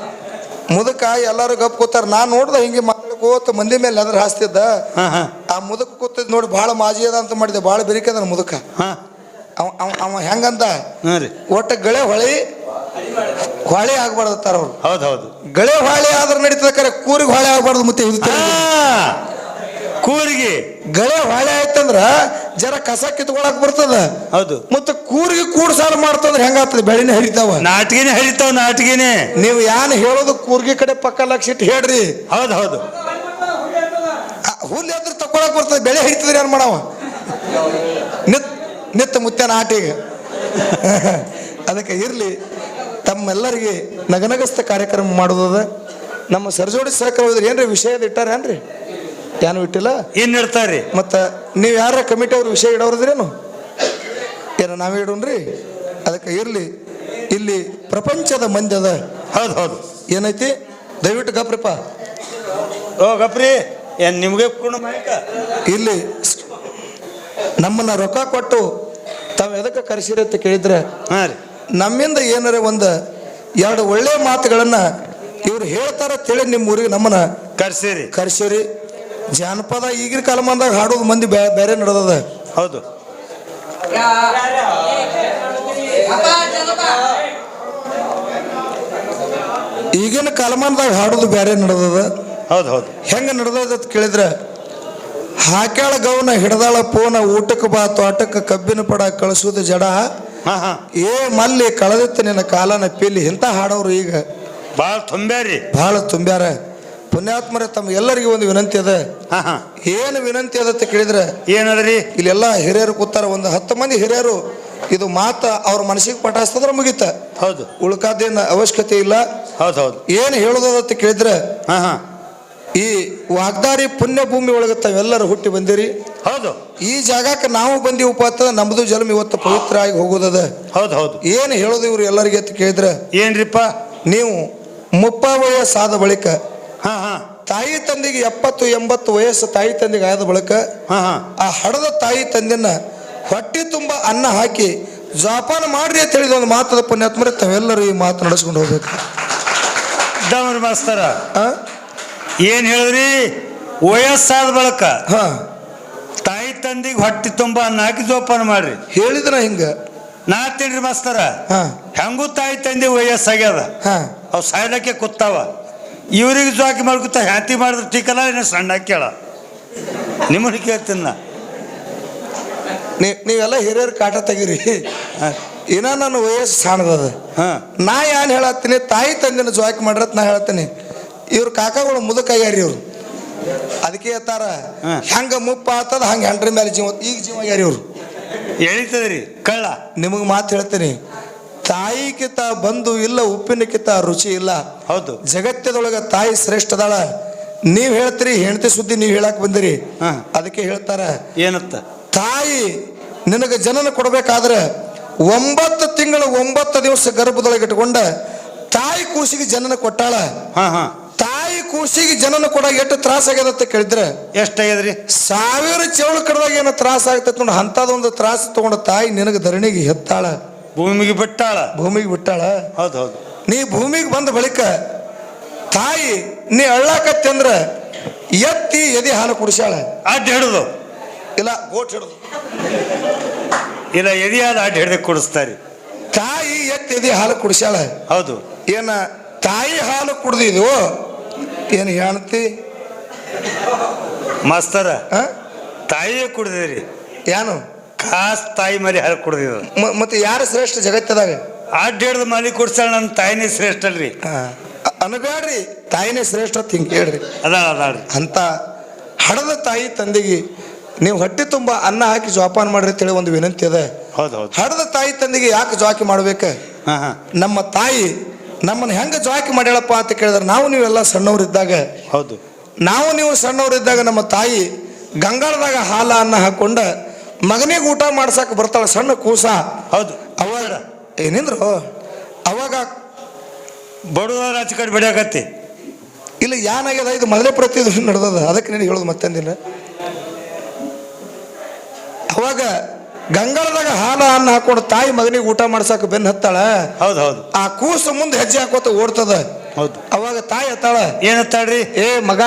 [SPEAKER 1] ಮುದಕ ಎಲ್ಲರೂ ಗಪ್ ಕೂತಾರ. ನಾ ನೋಡ್ದ ಹಿಂಗೆ ಮಾತಾಡ್ಕೋತ ಮಂದಿ ಮೇಲೆ ಅದ್ರ ಹಾಸ್ತಿದ್ದ.
[SPEAKER 2] ಹಾ ಹಾ.
[SPEAKER 1] ಆ ಮುದಕ್ ಕೂತಿದ್ ನೋಡಿ ಭಾಳ ಮಾಜಿ ಅದ ಅಂತ ಮಾಡಿದೆ. ಭಾಳ ಬೆರಿಕದ ಮುದಕ.
[SPEAKER 2] ಹಾ.
[SPEAKER 1] ಅವ ಅವ- ಅವ ಹೆಂಗಂದ?
[SPEAKER 2] ಹ್ಞೂ ರೀ.
[SPEAKER 1] ಒಟ್ಟ ಗಳೆ ಹೊಳಿ ಹೊಳೆ ಆಗ್ಬಾರ್ದತ್ತಾರ ಅವ್ರು.
[SPEAKER 2] ಹೌದು ಹೌದು.
[SPEAKER 1] ಗಳೆ ಹೊಳೆ ಆದ್ರೆ ನಡೀತದ ಕರೆ ಕೂರಿಗೆ ಹೊಳೆ ಆಗ್ಬಾರ್ದು ಮತ್ತೆ ಇದು
[SPEAKER 2] ಕೂರಿಗೆ.
[SPEAKER 1] ಗಳೆ ಹೊಳೆ ಆಯ್ತಂದ್ರ ಜರ ಕಸ ಕಿತ್ಕೊಳಕ್ ಬರ್ತದ.
[SPEAKER 2] ಹೌದು.
[SPEAKER 1] ಮತ್ತೆ ಕೂರಿಗೆ ಕೂಡ್ ಸಾಲ ಮಾಡ್ತಂದ್ರೆ ಹೆಂಗಾಗ್ತದೆ? ಬೆಳಿನ ಹರಿತಾವ.
[SPEAKER 2] ನಾಟಿಗೆನೆ ಹರಿತಾವ ನಾಟಿಗೆನೆ
[SPEAKER 1] ನೀವು ಯಾನ್ ಹೇಳೋದು ಕೂರ್ಗಿ ಕಡೆ ಪಕ್ಕ ಲಕ್ಷ ಇಟ್ಟು ಹೇಳ್ರಿ.
[SPEAKER 2] ಹೌದು ಹೌದು.
[SPEAKER 1] ಹುಲ್ಲಿ ಹುಲ್ಲು ಎದ್ರ ತಕೊಳಕ್ ಬರ್ತದೆ ಬೆಳೆ ಹರಿತದ್ರಿ ಏನ್ ಮಾಡವ? ನಿತ್ ನಿತ್ತ ಮುತ್ತೇನ ಆಟಿಗೆ ಅದಕ್ಕೆ ಇರಲಿ ತಮ್ಮೆಲ್ಲರಿಗೆ ನಗನಗಸ್ತ ಕಾರ್ಯಕ್ರಮ ಮಾಡೋದದ ನಮ್ಮ ಸರ್ಜೋಡಿ ಸಹಕಾರ ಏನ್ರಿ ವಿಷಯದ ಇಟ್ಟಾರೇನ್ರಿ ಏನು ಇಟ್ಟಿಲ್ಲ?
[SPEAKER 2] ಏನು ಇಡ್ತಾರ್ರಿ?
[SPEAKER 1] ಮತ್ತು ನೀವು ಯಾರ ಕಮಿಟಿ ಅವ್ರ ವಿಷಯ ಇಡೋರದ್ರೇನು? ಏನ ನಾವೇ ಇಡೋಣ್ರಿ ಅದಕ್ಕೆ ಇರಲಿ ಇಲ್ಲಿ ಪ್ರಪಂಚದ ಮಂದಿ ಅದ
[SPEAKER 2] ಹೌದು ಹೌದು.
[SPEAKER 1] ಏನೈತಿ? ದಯವಿಟ್ಟು ಗಪ್ರಿಪ್ಪ.
[SPEAKER 2] ಓ ಗಪ್ರಿ ಏನು ನಿಮಗೆ
[SPEAKER 1] ಇಲ್ಲಿ ನಮ್ಮನ್ನ ರೊಕ್ಕ ಕೊಟ್ಟು ತಾವು ಎದಕ್ಕೆ ಕರೆಸಿರಿ ಅಂತ ಕೇಳಿದ್ರೆ
[SPEAKER 2] ಹಾ ರೀ.
[SPEAKER 1] ನಮ್ಮಿಂದ ಏನಾರ ಒಂದು ಎರಡು ಒಳ್ಳೆ ಮಾತುಗಳನ್ನ ಇವ್ರು ಹೇಳ್ತಾರ ತಿಳಿ ನಿಮ್ಮ ಊರಿಗೆ ನಮ್ಮನ್ನ
[SPEAKER 2] ಕರ್ಸಿರಿ.
[SPEAKER 1] ಕರೆಸಿರಿ. ಜಾನಪದ ಈಗಿನ ಕಾಲಮಾನದಾಗ ಹಾಡೋದು ಮಂದಿ ಬೇರೆ ನಡೆದದ.
[SPEAKER 2] ಹೌದು.
[SPEAKER 1] ಈಗಿನ ಕಾಲಮಾನದಾಗ ಹಾಡೋದು ಬೇರೆ ನಡೆದದ.
[SPEAKER 2] ಹೌದು ಹೌದು.
[SPEAKER 1] ಹೆಂಗ ನಡೆದದ ಕೇಳಿದ್ರೆ ಹಾಕ್ಯಾಳ ಗೌನ ಹಿಡದಾಳ ಪೋನ ಊಟಕ್ಕೆ ಬಾ ತೋಟಕ್ಕೆ ಕಬ್ಬಿನ ಪಡ ಕಳಿಸೋದು ಜಡ.
[SPEAKER 2] ಹಾ ಹಾ.
[SPEAKER 1] ಏ ಮಲ್ಲಿ ಕಳೆದಿತ್ತು ನಿನ್ನ ಕಾಲನ ಪೀಲಿ. ಇಂಥ ಹಾಡೋರು ಈಗ.
[SPEAKER 2] ಭಾಳ ತುಂಬ್ಯಾರಿ
[SPEAKER 1] ಬಹಳ ತುಂಬ್ಯಾರ. ಪುಣ್ಯಾತ್ಮರ ತಮ್ಮ ಎಲ್ಲರಿಗೂ ಒಂದು ವಿನಂತಿ ಅದ.
[SPEAKER 2] ಹಾ ಹಾ.
[SPEAKER 1] ಏನು ವಿನಂತಿ ಅದ ಅಂತ ಕೇಳಿದ್ರೆ
[SPEAKER 2] ಏನದ್ರಿ?
[SPEAKER 1] ಇಲ್ಲೆಲ್ಲ ಹಿರಿಯರು ಕೂತಾರ. ಒಂದು ಹತ್ತು ಮಂದಿ ಹಿರಿಯರು ಇದು ಮಾತ ಅವ್ರ ಮನಸ್ಸಿಗೆ ಪಟಾಸ್ತಂದ್ರೆ ಮುಗಿತ.
[SPEAKER 2] ಹೌದು.
[SPEAKER 1] ಉಳ್ಕಾದೇನು ಅವಶ್ಯಕತೆ ಇಲ್ಲ.
[SPEAKER 2] ಹೌದು ಹೌದು.
[SPEAKER 1] ಏನು ಅಂತ ಕೇಳಿದ್ರೆ
[SPEAKER 2] ಹಾ ಹಾ.
[SPEAKER 1] ಈ ವಾಗ್ದಾರಿ ಪುಣ್ಯಭೂಮಿ ಒಳಗೆ ತಾವೆಲ್ಲರೂ ಹುಟ್ಟಿ ಬಂದಿರಿ.
[SPEAKER 2] ಹೌದು.
[SPEAKER 1] ಈ ಜಾಗಕ್ಕೆ ನಾವು ಬಂದಿ ಅಂತ ನಮ್ಮದು ಜನ್ಮ ಇವತ್ತು ಪವಿತ್ರ ಆಗಿ ಹೋಗೋದದ
[SPEAKER 2] ಹೌದು ಹೌದು.
[SPEAKER 1] ಏನು ಹೇಳೋದು ಇವ್ರು ಎಲ್ಲರಿಗೆ ಅಂತ ಕೇಳಿದ್ರೆ
[SPEAKER 2] ಏನ್ರಿಪ್ಪ?
[SPEAKER 1] ನೀವು ಮುಪ್ಪ ವಯಸ್ಸಾದ ಬಳಿಕ
[SPEAKER 2] ಹಾ ಹಾ.
[SPEAKER 1] ತಾಯಿ ತಂದೆಗೆ ಎಪ್ಪತ್ತು ಎಂಬತ್ತು ವಯಸ್ಸು ತಾಯಿ ತಂದೆಗೆ ಆದ ಬಳಿಕ
[SPEAKER 2] ಹಾ ಹಾ.
[SPEAKER 1] ಆ ಹಡದ ತಾಯಿ ತಂದೆನ ಹೊಟ್ಟೆ ತುಂಬ ಅನ್ನ ಹಾಕಿ ಜಾಪಾನ ಮಾಡ್ರಿ ಅಂತ ಹೇಳಿದ ಒಂದು ಮಾತದ ಪುಣ್ಯಾತ್ಮರೇ ತಾವೆಲ್ಲರೂ ಈ ಮಾತು ನಡೆಸ್ಕೊಂಡು ಹೋಗ್ಬೇಕು.
[SPEAKER 2] ಮಾಸ್ತರ
[SPEAKER 1] ಆ?
[SPEAKER 2] ಏನ್ ಹೇಳಿದ್ರಿ? ವಯಸ್ಸಾದ ಬಳಕ
[SPEAKER 1] ಹಾ.
[SPEAKER 2] ತಾಯಿ ತಂದಿಗೆ ಹೊಟ್ಟಿ ತುಂಬ ಅನ್ನ ಹಾಕಿ ಜೋಪಾನ ಮಾಡ್ರಿ.
[SPEAKER 1] ಹೇಳಿದ್ರ ಹಿಂಗ.
[SPEAKER 2] ನಾ ತಿನ್ರಿ ಮಾಸ್ತರ?
[SPEAKER 1] ಹೆಂಗು
[SPEAKER 2] ಹೆಂಗೂ ತಾಯಿ ತಂದೆ ವಯಸ್ಸಾಗ್ಯದ.
[SPEAKER 1] ಅವ್
[SPEAKER 2] ಅವು ಸಾಯ್ಲಕ್ಕೆ ಕೂತಾವ. ಇವ್ರಿಗೆ ಜೋಕಿ ಮಾಡ್ಕೊತ ಹ್ಯಾತಿ ಮಾಡಿದ್ರೆ ಟೀಕಲ್ಲ ಇನ್ನು ಸಣ್ಣ ಕೇಳ. ನಿಮ್ಮನ್ನ ಕೇಳ್ತೀನಿ ನಾ.
[SPEAKER 1] ನೀವೆಲ್ಲ ಹಿರಿಯರು ಕಾಟ ತೆಗೀರಿ. ಇನ್ನ ನನ್ನ ವಯಸ್ಸು ಸಣ್ಣದದ.
[SPEAKER 2] ಹಾ.
[SPEAKER 1] ನಾ ಏನ್ ಹೇಳತ್ತೀನಿ? ತಾಯಿ ತಂದಿನ ಜೋಕ್ ಮಾಡ್ರತ್ ನಾ ಹೇಳ್ತೀನಿ. ಇವ್ರ ಕಾಕಾಗಳು ಮುದುಕಾಗ್ಯಾರಿ ಇವ್ರು. ಅದಕ್ಕೆ ಹೇಳ್ತಾರ ಹಂಗ ಮುಪ್ಪ ಆತದ ಹಂಗ ಹೆಂಡ್ರ ಮೇಲೆ ಜೀವ ಈಗ ಜೀವ ಆಗ್ಯಾರಿ ಇವ್ರು.
[SPEAKER 2] ಎಳಿತದ್ರಿ ಕಳ್ಳ.
[SPEAKER 1] ನಿಮಗೆ ಮಾತು ಹೇಳ್ತೀನಿ ತಾಯಿಕಿತ ಬಂದು ಇಲ್ಲ ಉಪ್ಪಿನಕಿತ ರುಚಿ ಇಲ್ಲ.
[SPEAKER 2] ಹೌದು.
[SPEAKER 1] ಜಗತ್ತದೊಳಗ ತಾಯಿ ಶ್ರೇಷ್ಠದಾಳ ನೀವ್ ಹೇಳ್ತೀರಿ ಹೆಂಡತಿ ಸುದ್ದಿ ನೀವ್ ಹೇಳಕ್ ಬಂದಿರಿ.
[SPEAKER 2] ಹಾ.
[SPEAKER 1] ಅದಕ್ಕೆ ಹೇಳ್ತಾರ
[SPEAKER 2] ಏನತ್ತ?
[SPEAKER 1] ತಾಯಿ ನಿನಗೆ ಜನನ ಕೊಡ್ಬೇಕಾದ್ರೆ ಒಂಬತ್ತು ತಿಂಗಳು ಒಂಬತ್ತು ದಿವಸ ಗರ್ಭದೊಳಗೆ ಇಟ್ಕೊಂಡ ತಾಯಿ ಕೂಸಿಗೆ ಜನನ ಕೊಟ್ಟಾಳ.
[SPEAKER 2] ಹಾ ಹಾ.
[SPEAKER 1] ತಾಯಿ ಕೂಸಿಗೆ ಜನನ ಕೂಡ ಎಷ್ಟು ತ್ರಾಸ ಆಗ್ಯದ ಅಂತ ಕೇಳಿದ್ರೆ
[SPEAKER 2] ಎಷ್ಟಾಗ್ಯದ್ರಿ
[SPEAKER 1] ಸಾವಿರ ಚೇಳು ಕಡ್ದಾಗ ಏನೋ ತ್ರಾಸ ಆಗ್ತೈತೆ ನೋಡಿ ಒಂದು ತ್ರಾಸ ತಗೊಂಡ ತಾಯಿ ನಿನಗೆ ಧರಣಿಗೆ ಹೆತ್ತಾಳ.
[SPEAKER 2] ಭೂಮಿಗೆ ಬಿಟ್ಟಾಳ?
[SPEAKER 1] ಭೂಮಿಗೆ ಬಿಟ್ಟಾಳ?
[SPEAKER 2] ಹೌದು ಹೌದು.
[SPEAKER 1] ನೀ ಭೂಮಿಗೆ ಬಂದ ಬಳಿಕ ತಾಯಿ ನೀ ಅಳ್ಳಾಕತ್ತಿ ಅಂದ್ರ ಎತ್ತಿ ಎದೆ ಹಾಲು ಕುಡಿಸ್ಯಾಳ.
[SPEAKER 2] ಅಡ್ಡ ಹಿಡಿದು.
[SPEAKER 1] ಇಲ್ಲ ಗೋಟ್ ಹಿಡ್ದು.
[SPEAKER 2] ಇಲ್ಲ ಎದಿಯಾದ ಅಡ್ಡ ಹಿಡ್ದು ಕುಡಿಸ್ತಾರಿ.
[SPEAKER 1] ತಾಯಿ ಎತ್ತಿ ಎದೆ ಹಾಲು ಕುಡಿಸ್ಯಾಳ.
[SPEAKER 2] ಹೌದು.
[SPEAKER 1] ಏನ ತಾಯಿ ಹಾಲು ಕುಡ್ದಿದ್ವು ಏನು ಹೇಳ್ತಿ
[SPEAKER 2] ಮಾಸ್ತರ? ತಾಯಿಯೇ ಕುಡ್ದಿರಿ
[SPEAKER 1] ಏನು
[SPEAKER 2] ಕಾಸ್ ತಾಯಿ ಮರಿ ಹಾಲು
[SPEAKER 1] ಕುಡಿದು ಮತ್ತೆ ಯಾರು ಶ್ರೇಷ್ಠ ಜಗತ್ತದಾಗ?
[SPEAKER 2] ಅಡ್ಡ ಹಿಡ್ದು ಮಲಿ ಕುಡ್ಸಾಳ ನನ್ನ ತಾಯಿನೇ ಶ್ರೇಷ್ಠ ಅಲ್ರಿ.
[SPEAKER 1] ಆ, ಅ- ಅನಬ್ಯಾಡ್ರಿ ತಾಯಿನೇ ಶ್ರೇಷ್ಠ ಅಂತ ಹಿಂಗೆ ಹೇಳ್ರಿ.
[SPEAKER 2] ಅದಾಳ್ರಿ
[SPEAKER 1] ಅಂತ ಹಡದ ತಾಯಿ ತಂದೆಗೆ ನೀವು ಹೊಟ್ಟೆ ತುಂಬ ಅನ್ನ ಹಾಕಿ ಜೋಪಾನ ಮಾಡ್ರಿ ಅಂತೇಳಿ ಒಂದು ವಿನಂತಿ ಅದ.
[SPEAKER 2] ಹೌದು ಹೌದು.
[SPEAKER 1] ಹಡದ ತಾಯಿ ತಂದೆಗೆ ಯಾಕೆ ಜೋಕಿ ಮಾಡ್ಬೇಕು? ನಮ್ಮ ತಾಯಿ ನಮ್ಮನ್ನ ಹೆಂಗ ಜಾಕಿ ಮಾಡ್ಯಾಳಪ್ಪ ಅಂತ ಕೇಳಿದ್ರೆ ನಾವು ನೀವೆಲ್ಲ ಸಣ್ಣವರಿದ್ದಾಗ
[SPEAKER 2] ಹೌದು.
[SPEAKER 1] ನಾವು ನೀವು ಸಣ್ಣವರಿದ್ದಾಗ ನಮ್ಮ ತಾಯಿ ಗಂಗಾಳದಾಗ ಹಾಲ ಅನ್ನ ಹಾಕೊಂಡ ಮಗನಿಗೆ ಊಟ ಮಾಡ್ಸಕ್ಕೆ ಬರ್ತಾಳ ಸಣ್ಣ ಕೂಸ.
[SPEAKER 2] ಹೌದು.
[SPEAKER 1] ಅವಾಗ ಏನಿಂದ್ರು ಅವಾಗ
[SPEAKER 2] ಬಡವರ ಆಚೆ ಕಡೆ ಬಡಿಯಾಕತ್ತಿ
[SPEAKER 1] ಇಲ್ಲ ಏನಾಗ್ಯದ ಇದು ಮೊದಲೇ ಪ್ರತಿ ನಡೆದದ. ಅದಕ್ಕೆ ನೀನು ಹೇಳೋದು ಮತ್ತೊಂದಿಲ್ಲ ಅವಾಗ ಗಂಗಾಳದಾಗ ಹಾಲು ಅನ್ನ ಹಾಕೊಂಡು ತಾಯಿ ಮಗನಿಗೆ ಊಟ ಮಾಡ್ಸಕ್ ಬೆನ್ ಹತ್ತಾಳ?
[SPEAKER 2] ಹೌದು ಹೌದು.
[SPEAKER 1] ಆ ಕೂಸು ಮುಂದೆ ಹೆಜ್ಜೆ ಹಾಕೋತ ಓಡ್ತದ.
[SPEAKER 2] ಹೌದು.
[SPEAKER 1] ಅವಾಗ ತಾಯಿ ಹತ್ತಾಳ
[SPEAKER 2] ಏನತ್ತಾಳ್ರಿ
[SPEAKER 1] ಏ ಮಗ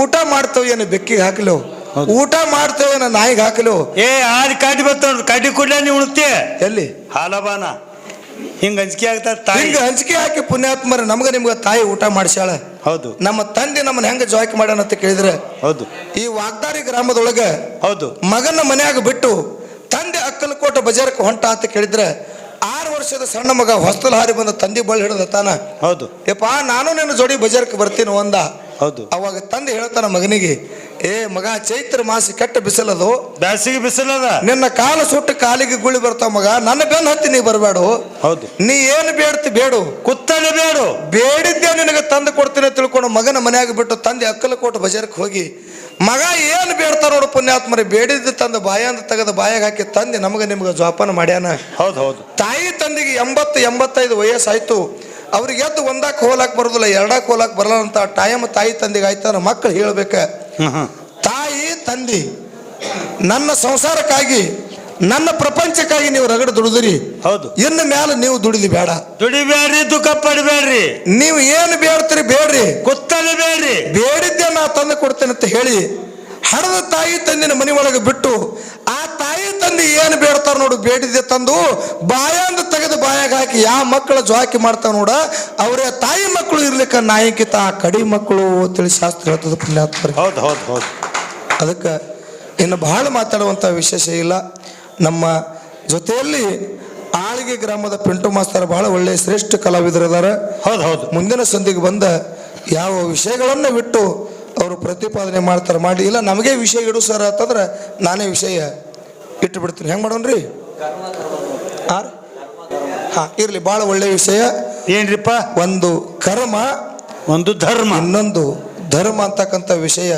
[SPEAKER 1] ಊಟ ಮಾಡ್ತೇವೆ ಏನು ಬೆಕ್ಕಿಗೆ ಹಾಕಲು? ಊಟ ಮಾಡ್ತೇವೆ ಏನು ನಾಯಿಗೆ ಹಾಕಲು?
[SPEAKER 2] ಏ ಆದ್ ಕಾಟಿ ಬರ್ತಾವ ಕಾಟಿ ಕೊಡ್ಲ ನೀವು ಉಣ್ತಿ.
[SPEAKER 1] ಎಲ್ಲಿ?
[SPEAKER 2] ಹಾಲಬಾನ. ಹಿಂಗ ಹಂಚಿಕೆ ಆಗ್ತಾ ತಾಯಿ.
[SPEAKER 1] ಹಿಂಗ ಹಂಚಿಕೆ ಹಾಕಿ ಪುಣ್ಯಾತ್ಮರ ನಮ್ಗ ನಿಮ್ಗ ತಾಯಿ ಊಟ ಮಾಡಿಸ್ಯಾಳ.
[SPEAKER 2] ಹೌದು.
[SPEAKER 1] ನಮ್ಮ ತಂದೆ ನಮ್ಮನ್ನ ಹೆಂಗ ಜಾಯ್ಕ್ ಮಾಡ್ಯಾನ ಅಂತ ಕೇಳಿದ್ರೆ
[SPEAKER 2] ಹೌದು.
[SPEAKER 1] ಈ ವಾಗ್ದಾರಿ ಗ್ರಾಮದೊಳಗೆ
[SPEAKER 2] ಹೌದು.
[SPEAKER 1] ಮಗನ ಮನ್ಯಾಗ ಬಿಟ್ಟು ತಂದೆ ಅಕ್ಕಲಕೋಟ ಬಜಾರಕ್ಕೆ ಹೊಂಟ ಅಂತ ಕೇಳಿದ್ರೆ ಆರು ವರ್ಷದ ಸಣ್ಣ ಮಗ ಹೊಸ್ತಲ್ ಹಾರಿ ಬಂದ ತಂದೆ ಬಳಿ ಹಿಡಿದ ತಾನ.
[SPEAKER 2] ಹೌದು.
[SPEAKER 1] ಯಪ್ಪ ನಾನು ನಿನ್ನ ಜೋಡಿ ಬಜಾರಕ್ಕೆ ಬರ್ತೀನಿ ಒಂದ
[SPEAKER 2] ಹೌದು.
[SPEAKER 1] ಅವಾಗ ತಂದೆ ಹೇಳ್ತಾನ ಮಗನಿಗೆ ಏ ಮಗ ಚೈತ್ರ ಮಾಸಿ ಕೆಟ್ಟ ಬಿಸಿಲದು
[SPEAKER 2] ಬ್ಯಾಸಿಗೆ ಬಿಸಿಲದ
[SPEAKER 1] ನಿನ್ನ ಕಾಲು ಸುಟ್ಟು ಕಾಲಿಗೆ ಗುಳಿ ಬರ್ತಾವ ಮಗ. ನನ್ನ ಬೆನ್ನ ಹತ್ತಿ ನೀ ಬರಬೇಡು
[SPEAKER 2] ಹೌದು.
[SPEAKER 1] ನೀ ಏನು ಬೇಡ್ತಿ ಬೇಡು.
[SPEAKER 2] ಕುತ್ತಲೆ ಬೇಡು.
[SPEAKER 1] ಬೇಡಿದ್ದೆ ನಿನಗೆ ತಂದು ಕೊಡ್ತೀನಿ ತಿಳ್ಕೊಂಡು ಮಗನ ಮನೆಯಾಗ ಬಿಟ್ಟು ತಂದೆ ಅಕ್ಕಲಕೋಟ ಬಜಾರಕ್ಕೆ ಹೋಗಿ ಮಗ ಏನು ಬೇಡ್ತಾರ ನೋಡು ಪುಣ್ಯಾತ್ಮರಿ ಬೇಡಿದ್ದು ತಂದು ಬಾಯಂದ ತೆಗೆದು ಬಾಯಾಗ ಹಾಕಿ ತಂದೆ ನಮಗೆ ನಿಮ್ಗೆ ಜೋಪಾನ ಮಾಡ್ಯಾನ.
[SPEAKER 2] ಹೌದು ಹೌದು.
[SPEAKER 1] ತಾಯಿ ತಂದೆಗೆ ಎಂಬತ್ತು ಎಂಬತ್ತೈದು ವಯಸ್ಸಾಯ್ತು. ಅವ್ರಿಗೆ ಎದ್ದು ಒಂದಾಕ್ ಹೋಲಾಕ್ ಬರೋದಿಲ್ಲ ಎರಡಾಕ್ ಹೋಲಾಕ್ ಬರಲ್ಲ ಅಂತ ಟೈಮ್ ತಾಯಿ ತಂದೆಗೆ ಆಯ್ತಾರ ಮಕ್ಕಳು ಹೇಳ್ಬೇಕ. ತಾಯಿ ತಂದೆ ನನ್ನ ಸಂಸಾರಕ್ಕಾಗಿ ನನ್ನ ಪ್ರಪಂಚಕ್ಕಾಗಿ ನೀವು ರಗಡ ದುಡಿದ್ರಿ.
[SPEAKER 2] ಹೌದು.
[SPEAKER 1] ಇನ್ನು ಮ್ಯಾಲ ನೀವು ದುಡಿದಿ ಬೇಡ.
[SPEAKER 2] ದುಡಿಬೇಡ್ರಿ ದುಃಖ ಪಡಬೇಡ್ರಿ.
[SPEAKER 1] ನೀವು ಏನು ಬೇಡ್ತೀರಿ ಬೇಡ್ರಿ.
[SPEAKER 2] ಗೊತ್ತಲ್ಲ ಬೇಡ್ರಿ.
[SPEAKER 1] ಬೇಡಿದ್ದೆ ನಾ ತಂದು ಕೊಡ್ತೇನೆ ಅಂತ ಹೇಳಿ ಹಡದ ತಾಯಿ ತಂದಿನ ಮನೆ ಒಳಗೆ ಬಿಟ್ಟು ಆ ತಾಯಿ ತಂದೆ ಏನು ಬೇಡ್ತಾರ ನೋಡು ಬೇಡಿದ್ದೆ ತಂದು ಬಾಯಾಂದ ತೆಗೆದು ಬಾಯಾಗ ಹಾಕಿ ಯಾವ ಮಕ್ಕಳ ಜೋಕಿ ಮಾಡ್ತಾವ ನೋಡ ಅವರೇ ತಾಯಿ ಮಕ್ಕಳು ಇರ್ಲಿಕ್ಕ ನಾಯಕಿತ ಆ ಕಡಿ ಮಕ್ಕಳು ತಿಳಿ ಶಾಸ್ತ್ರ ಹೇಳ್ತದ ಪುಣ್ಯಾತ್ಮರಿ
[SPEAKER 2] ಹೌದು ಹೌದು ಹೌದು.
[SPEAKER 1] ಅದಕ್ಕೆ ಇನ್ನು ಬಹಳ ಮಾತಾಡುವಂಥ ವಿಶೇಷ ಇಲ್ಲ. ನಮ್ಮ ಜೊತೆಯಲ್ಲಿ ಆಳಿಗೆ ಗ್ರಾಮದ ಪಿಂಟು ಮಾಸ್ತರ್ ಬಹಳ ಒಳ್ಳೆಯ ಶ್ರೇಷ್ಠ ಕಲಾವಿದರಿದ್ದಾರೆ.
[SPEAKER 2] ಹೌದು ಹೌದು
[SPEAKER 1] ಮುಂದಿನ ಸಂಧಿಗೆ ಬಂದ ಯಾವ ವಿಷಯಗಳನ್ನು ಬಿಟ್ಟು ಅವರು ಪ್ರತಿಪಾದನೆ ಮಾಡ್ತಾರೆ ಮಾಡಿ. ಇಲ್ಲ ನಮಗೆ ವಿಷಯ ಇಡು ಸರ್ ಅಂತಂದ್ರೆ ನಾನೇ ವಿಷಯ ಇಟ್ಟು ಬಿಡ್ತೀನಿ ಹೆಂಗೆ ಮಾಡೋಣ್ರಿ? ಹಾಂ ಹಾಂ ಇರಲಿ ಭಾಳ ಒಳ್ಳೆಯ ವಿಷಯ.
[SPEAKER 2] ಏನ್ರಿಪ್ಪ?
[SPEAKER 1] ಒಂದು ಕರ್ಮ
[SPEAKER 2] ಒಂದು ಧರ್ಮ.
[SPEAKER 1] ಇನ್ನೊಂದು ಧರ್ಮ ಅಂತಕ್ಕಂಥ ವಿಷಯ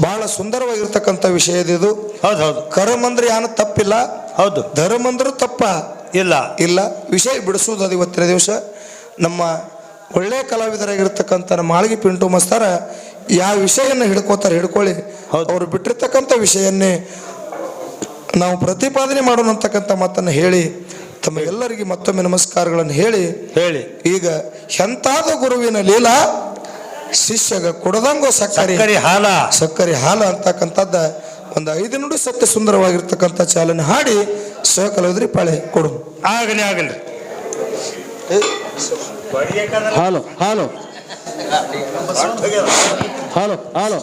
[SPEAKER 1] ಬಹಳ ಸುಂದರವಾಗಿರ್ತಕ್ಕಂಥ ವಿಷಯ ಇದು.
[SPEAKER 2] ಹೌದು ಹೌದು.
[SPEAKER 1] ಕರ್ಮ ಅಂದ್ರೆ ಏನು ತಪ್ಪಿಲ್ಲ.
[SPEAKER 2] ಹೌದು.
[SPEAKER 1] ಧರ್ಮ ಅಂದ್ರೂ ತಪ್ಪ.
[SPEAKER 2] ಇಲ್ಲ.
[SPEAKER 1] ಇಲ್ಲ. ವಿಷಯ ಬಿಡಿಸೋದು ಅದು ಇವತ್ತಿನ ದಿವಸ. ನಮ್ಮ ಒಳ್ಳೆಯ ಕಲಾವಿದರಾಗಿರ್ತಕ್ಕಂಥ ನಮ್ಮ ಮಾಳಿಗೆ ಪಿಂಟು ಮಸ್ತಾರ ಯಾವ ವಿಷಯನ್ನ ಹಿಡ್ಕೋತಾರೆ ಹಿಡ್ಕೊಳ್ಳಿ. ಅವರು ಬಿಟ್ಟಿರ್ತಕ್ಕಂಥ ವಿಷಯನ್ನೇ ನಾವು ಪ್ರತಿಪಾದನೆ ಮಾಡೋಣ ಅಂತಕ್ಕಂಥ ಮಾತನ್ನು ಹೇಳಿ ತಮ್ಮ ಎಲ್ಲರಿಗೆ ಮತ್ತೊಮ್ಮೆ ನಮಸ್ಕಾರಗಳನ್ನು ಹೇಳಿ.
[SPEAKER 2] ಹೇಳಿ.
[SPEAKER 1] ಈಗ ಎಂತಾದ ಗುರುವಿನ ಲೀಲಾ ಶಿಷ್ಯಗ ಕೊಡದಂಗೋ ಸಕ್ಕರೆ.
[SPEAKER 2] ಸಕ್ಕರೆ ಹಾಲ.
[SPEAKER 1] ಸಕ್ಕರೆ ಹಾಲು ಅಂತಕ್ಕಂಥದ್ದ ಒಂದು ಐದು ನುಡಿ ಸತ್ಯ ಸುಂದರವಾಗಿರ್ತಕ್ಕಂಥ ಚಾಲನೆ ಹಾಡಿ ಸಹಕಲಾವಿದ್ರಿ ಪಾಳೆ ಕೊಡು.
[SPEAKER 2] ಆಗಲಿ ಆಗಲಿ.
[SPEAKER 3] ಹಾಲು ಹಾಲು. ಹಾಲು ಹಾಲು.